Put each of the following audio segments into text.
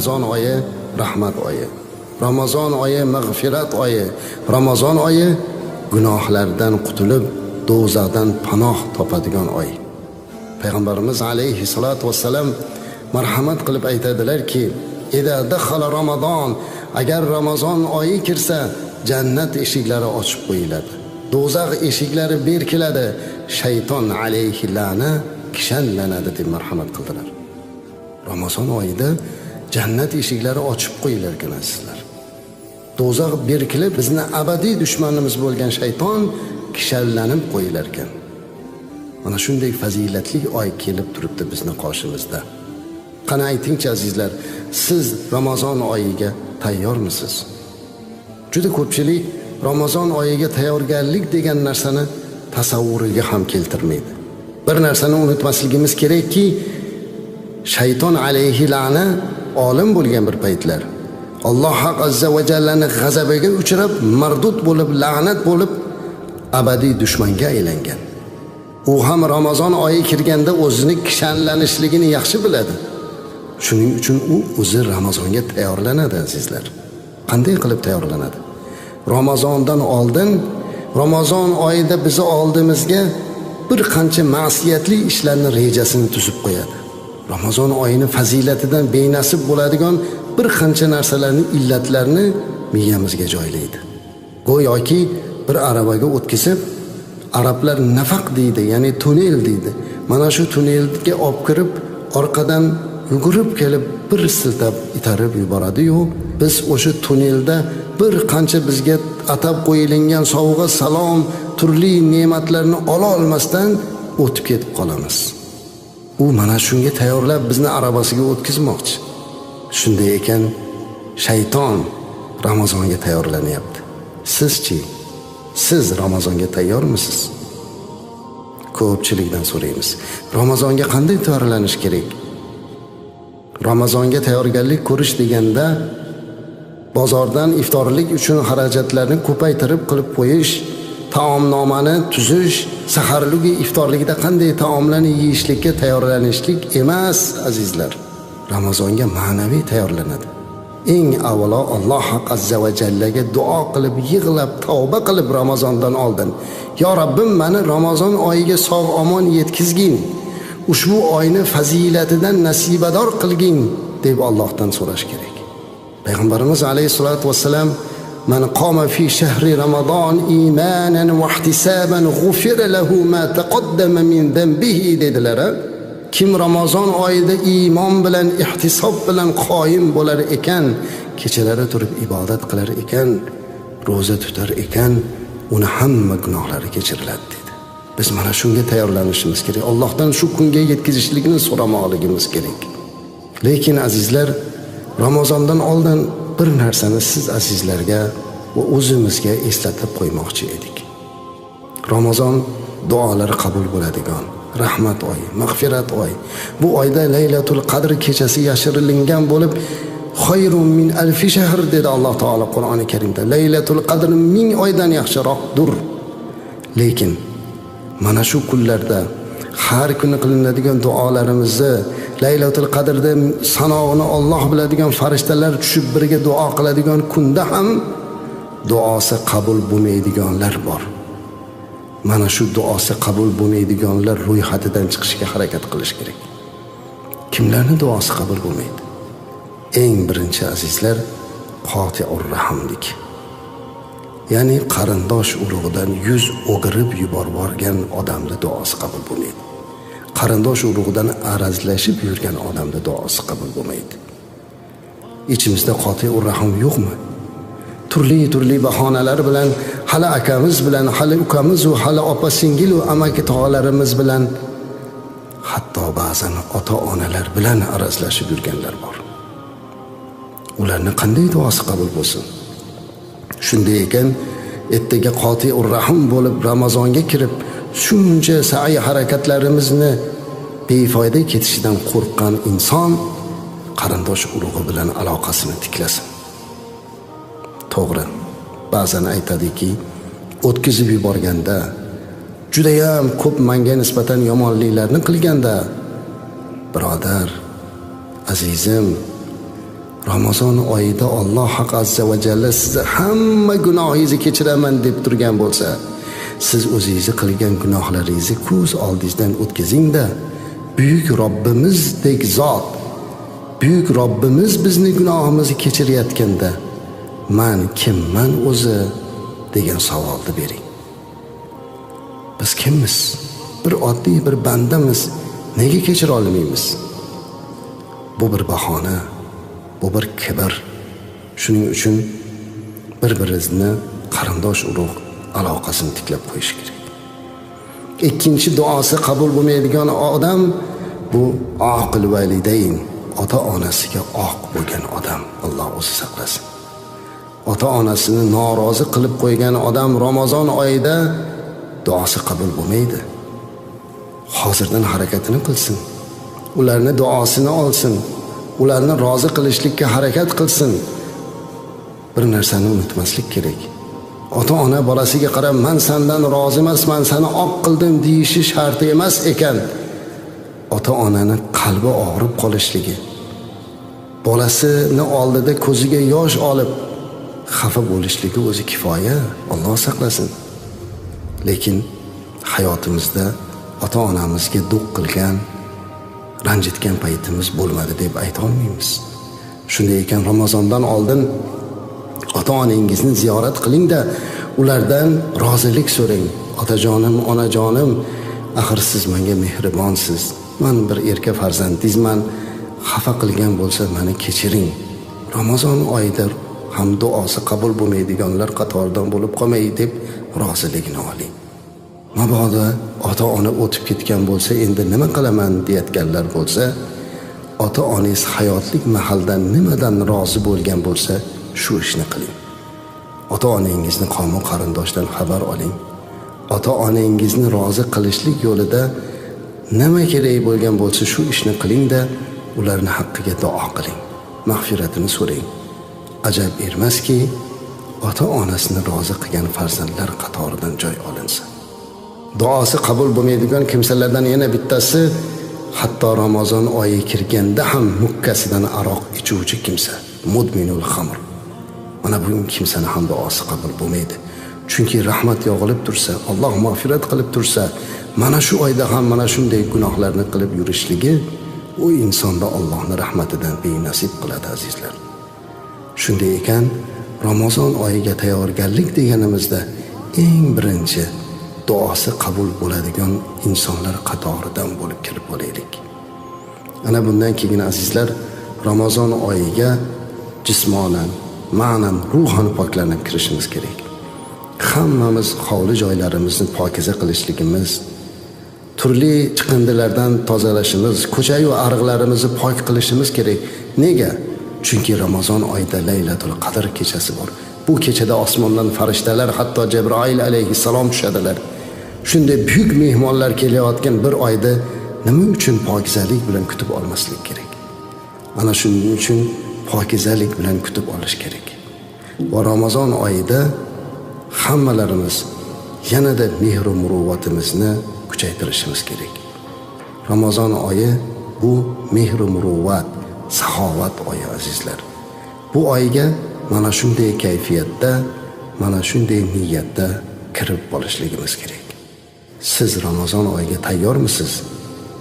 ramazon oyi rahmat oyi. Ramazon oyi mag'firat oyi. Ramazon oyi gunohlardan qutulib do'zaxdan panoh topadigan oy. Payg'ambarimiz alayhissalotu vassalam marhamat qilib aytadilarki ida dahala ramazon agar ramazon oyi kirsa jannat eshiklari ochib qo'yiladi. Do'zax eshiklari berkiladi. Shayton alayhi la'na kishanlanadi deb marhamat qildilar. Ramazon oyida jannat eshiklari ochib qo'yilar ekan do'zax berkilib bizni abadiy dushmanimiz bo'lgan shayton kishanlanib qo'yilar ekan. Mana shunday fazilatli oy kelib turibdi bizni qoshimizda. Qani aytingchi azizlar siz ramazon oyiga tayyormisiz? Juda ko'pchilik ramazon oyiga tayyorgarlik degan narsani tasavvuriga ham keltirmaydi. Bir narsani unutmasligimiz kerakki shayton alayhi la'na olim bo'lgan bir paytlar. Alloh haq azza va jallani g'azabiga uchrab mardud bo'lib la'nat bo'lib abadiy dushmanga aylangan. U ham ramazon oyi kirganda o'zini kishanlanishligini yaxshi biladi. Shuning uchun u o'zi ramazonga tayyorlanadi azizlar. Qanday qilib tayyorlanadi? Ramazondan oldin ramazon oyida bizni oldimizga bir qancha ma'siyatli ishlarni rejasini tuzib qo'yadi. Ramazon oyini fazilatidan benasib bo'ladigan bir qancha narsalarni illatlarini miyamizga joylaydi. Go'yoki bir aravaga o'tkazib arablar nafaq deydi ya'ni tunnel deydi. Mana shu tunnelga olib kirib orqadan yugurib kelib bir siltab itarib yuboradiyu. Biz o'sha tunnelda bir qancha bizga atab qo'yilgan sovg'a salom turli ne'matlarni ola olmasdan o'tib ketib qolamiz. U mana shunga tayyorlab bizni arabasiga o'tkazmoqchi. Shunday ekan shayton ramazonga tayyorlanyapti. Sizchi siz ramazonga tayyormisiz? Ko'pchilikdan so'raymiz. Ramazonga qanday tayyorlanish kerak? Ramazonga tayyorgarlik ko'rish deganda bozordan iftorlik uchun xarajatlarni ko'paytirib qilib qo'yish taomnomani tuzish saharligi iftorligida qanday taomlarni yeyishlikka tayyorlanishlik emas azizlar. Ramazonga ma'naviy tayyorlanadi. Eng avvalo alloh azza va jallaga duo qilib yig'lab tavba qilib ramazondan oldin. Yo robbim mani ramazon oyiga sog' omon yetkazgin ushbu oyni fazilatidan nasibador qilgin deb allohdan so'rash kerak payg'ambarimiz alayhissalotu vassalam من قام في شهر رمضان إيمانا واحتسابا غفر له ما تقدم من ذنبه dedilar kim ramazon oyida iymon bilan ihtisob bilan qoyim bo'lar ekan kechalari turib ibodat qilar ekan ro'za tutar ekan uni hamma gunohlari kechiriladi dedi Biz mana shunga tayyorlanishimiz kerak. Allohdan shu kunga yetkazishlikni so'ramoqligimiz kerak. Lekin azizlar ramazondan oldin bir narsani siz azizlarga va o'zimizga eslatib qo'ymoqchi edik. Ramazon duolari qabul bo'ladigan rahmat oyi mag'firat oyi bu oyda laylatul qadr kechasi yashirilingan bo'lib xoyrun min alfi shahr dedi alloh taolo qur'oni karimda. Laylatul qadr ming oydan yaxshiroqdir. Lekin mana shu kunlarda har kuni qilinadigan duolarimizni laylatul qadrda sanog'ini olloh biladigan farishtalar tushib birga duo qiladigan kunda ham duosi qabul bo'lmaydiganlar bor. Mana shu duosi qabul bo'lmaydiganlar ro'yxatidan chiqishga harakat qilish kerak. Kimlarni duosi qabul bo'lmaydi? Eng birinchi azizlar qotiur rahamlik ya'ni qarindosh urug'idan yuz o'girib yuborborgan odamni duosi qabul bo'lmaydi. Qarindosh urug'idan arazlashib yurgan odamni duosi qabul bo'lmaydi. Ichimizda qotiur rahim yo'qmi? Turli turli bahonalar bilan hali akamiz bilan hali ukamizu hali opa singilu amaki tog'alarimiz bilan hatto ba'zan ota onalar bilan arazlashib yurganlar bor. Ularni qanday duosi qabul bo'lsin? Shunday ekan ertaga qotiur rahim bo'lib ramazonga kirib shuncha sa'y harakatlarimizni befoyda ketishidan qo'rqqan inson qarindosh urug'i bilan aloqasini tiklasin. To'g'ri ba'zan aytadiki o'tkazib yuborganda judayam ko'p manga nisbatan yomonliklarni qilganda birodar azizim ramazon oyida olloh haq azza va jalla sizni hamma gunohingizni kechiraman deb turgan bo'lsa siz o'zingizni qilgan gunohlaringizni ko'z oldingizdan o'tkazingda buyuk robbimizdek zot buyuk robbimiz bizni gunohimizni kechirayotganda man kimman o'zi degan savolni bering. Biz kimmiz? Bir oddiy bir bandamiz. Nega kechira olmaymiz? Bu bir bahona. Bu bir kibr shuning uchun bir birimizni qarindosh urug' aloqasini tiklab qo'yish kerak. Ikkinchi duosi qabul bo'lmaydigan odam bu oqil validayn ota onasiga oq bo'lgan odam alloh o'zi saqlasin. Ota onasini norozi qilib qo'ygan odam ramazon oyida duosi qabul bo'lmaydi. Hozirdan harakatini qilsin. Ularni duosini olsin. Ularni rozi qilishlikka harakat qilsin. Bir narsani unutmaslik kerak. Ota ona bolasiga qarab man sandan rozi emasman sani oq qildim deyishi sharti emas ekan. Ota onani qalbi og'rib qolishligi. Bolasini oldida ko'ziga yosh olib xafa bo'lishligi o'zi kifoya olloh saqlasin. Lekin hayotimizda ota onamizga duq qilgan ranjitgan paytimiz bo'lmadi deb aytolmaymiz shunday ekan ramazondan oldin ota onangizni ziyorat qilingda ulardan rozilik so'rang. Otajonim onajonim axir siz menga mehribonsiz. Man bir erka farzandingizman xafa qilgan bo'lsa mani kechiring. Ramazon oyida ham duosi qabul bo'lmaydiganlar qatoridan bo'lib qolmay deb roziligini oling. Mabodo ota ona o'tib ketgan bo'lsa endi nima qilaman deyayotganlar bo'lsa ota onangiz hayotlik mahaldan nimadan rozi bo'lgan bo'lsa shu ishni qiling. Ota onangizni qavmi qarindoshdan xabar oling. Ota onangizni rozi qilishlik yo'lida nima kerak bo'lgan bo'lsa shu ishni qilingda ularni haqqiga duo qiling. Mag'firatini so'rang. Ajab ermaski ota onasini rozi qilgan farzandlar qatoridan joy olinsa duosi qabul bo'lmaydigan kimsalardan yana bittasi hatto ramazon oyi kirganda ham mukkasidan aroq ichuvchi kimsa mudminul xamr. Mana bu kimsani ham duosi qabul bo'lmaydi. Chunki rahmat yog'ilib tursa alloh mag'firat qilib tursa mana shu oyda ham mana shunday gunohlarni qilib yurishligi u insonda allohni rahmatidan benasib qiladi azizlar. Shunday ekan ramazon oyiga tayyorgarlik deganimizda eng birinchi duosi qabul bo'ladigan insonlar qatoridan bo'lib kirib olaylik ana bundan keyin azizlar ramazon oyiga jismonan ma'nan ruhan poklanib kirishimiz kerak. Hammamiz hovli joylarimizni pokiza qilishligimiz turli chiqindilardan tozalashimiz ko'chayu ariqlarimizni pok qilishimiz kerak. Nega? Chunki ramazon oyida laylatul qadr kechasi bor. Bu kechada osmondan farishtalar hatto jabroil alayhissalom tushadilar. Shunday buyuk mehmonlar kelayotgan bir oyda nima uchun pokizalik bilan kutib olmaslik kerak? Ana shuning uchun pokizalik bilan kutib olish kerak. Va ramazon oyida hammalarimiz yanada mehru muruvvatimizni kuchaytirishimiz kerak. Ramazon oyi bu mehru muruvvat saxovat oyi azizlar. Bu oyga mana shunday kayfiyatda mana shunday niyatda kirib bo'lishligimiz kerak. Siz ramazon oyiga tayyormisiz?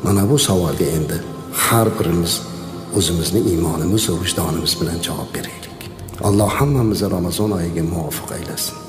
Mana bu savolga endi har birimiz o'zimizni iymonimiz va vijdonimiz bilan javob beraylik. Alloh hammamizni ramazon oyiga muvofiq aylasin.